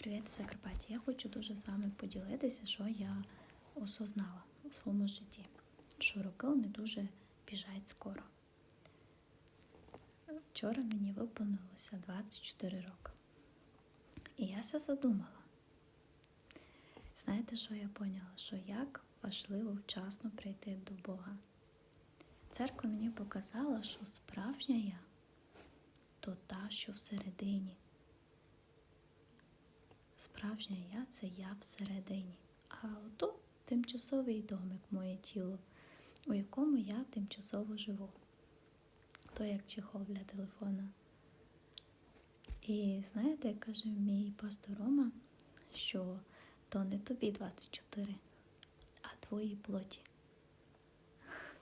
Привіт, Закарпаття! Я хочу дуже з вами поділитися, що я осознала у своєму житті. Що роки не дуже біжать скоро. Вчора мені виповнилося 24 роки. І я ся задумала. Знаєте, що я поняла? Що як важливо вчасно прийти до Бога. Церква мені показала, що справжня я то та, що всередині. Справжня я це я всередині. А ото тимчасовий домик, моє тіло, у якому я тимчасово живу. То як чехол для телефона. І знаєте, каже мій пастор Рома, що то не тобі 24, а твоїй плоті.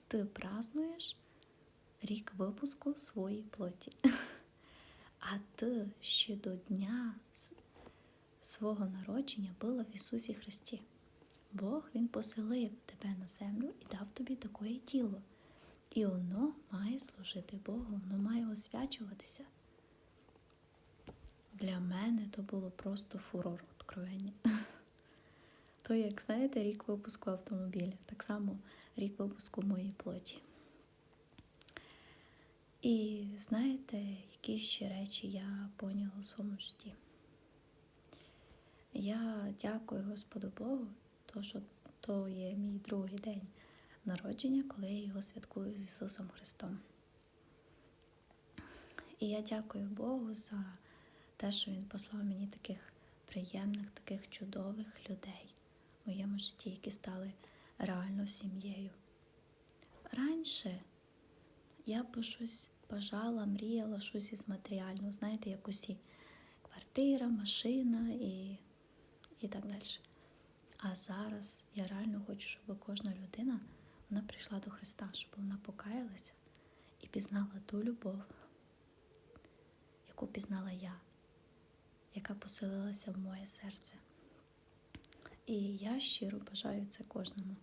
Ти празнуєш рік випуску своїй плоті. А ти ще до дня свого народження була в Ісусі Христі. Бог Він поселив тебе на землю і дав тобі таке тіло. І воно має служити Богу, воно має освячуватися. Для мене то було просто фурор откровення. То, як знаєте, рік випуску автомобіля, так само рік випуску моєї плоті. І знаєте, які ще речі я поняла у своєму житті. Я дякую Господу Богу, то, що то є мій другий день народження, коли я його святкую з Ісусом Христом. І я дякую Богу за те, що Він послав мені таких приємних, таких чудових людей в моєму житті, які стали реально сім'єю. Раніше я б щось бажала, мріяла щось із матеріального, знаєте, як усі квартира, машина і, і так далі. А зараз я реально хочу, щоб кожна людина вона прийшла до Христа, щоб вона покаялася і пізнала ту любов, яку пізнала я, яка поселилася в моє серце. І я щиро бажаю це кожному.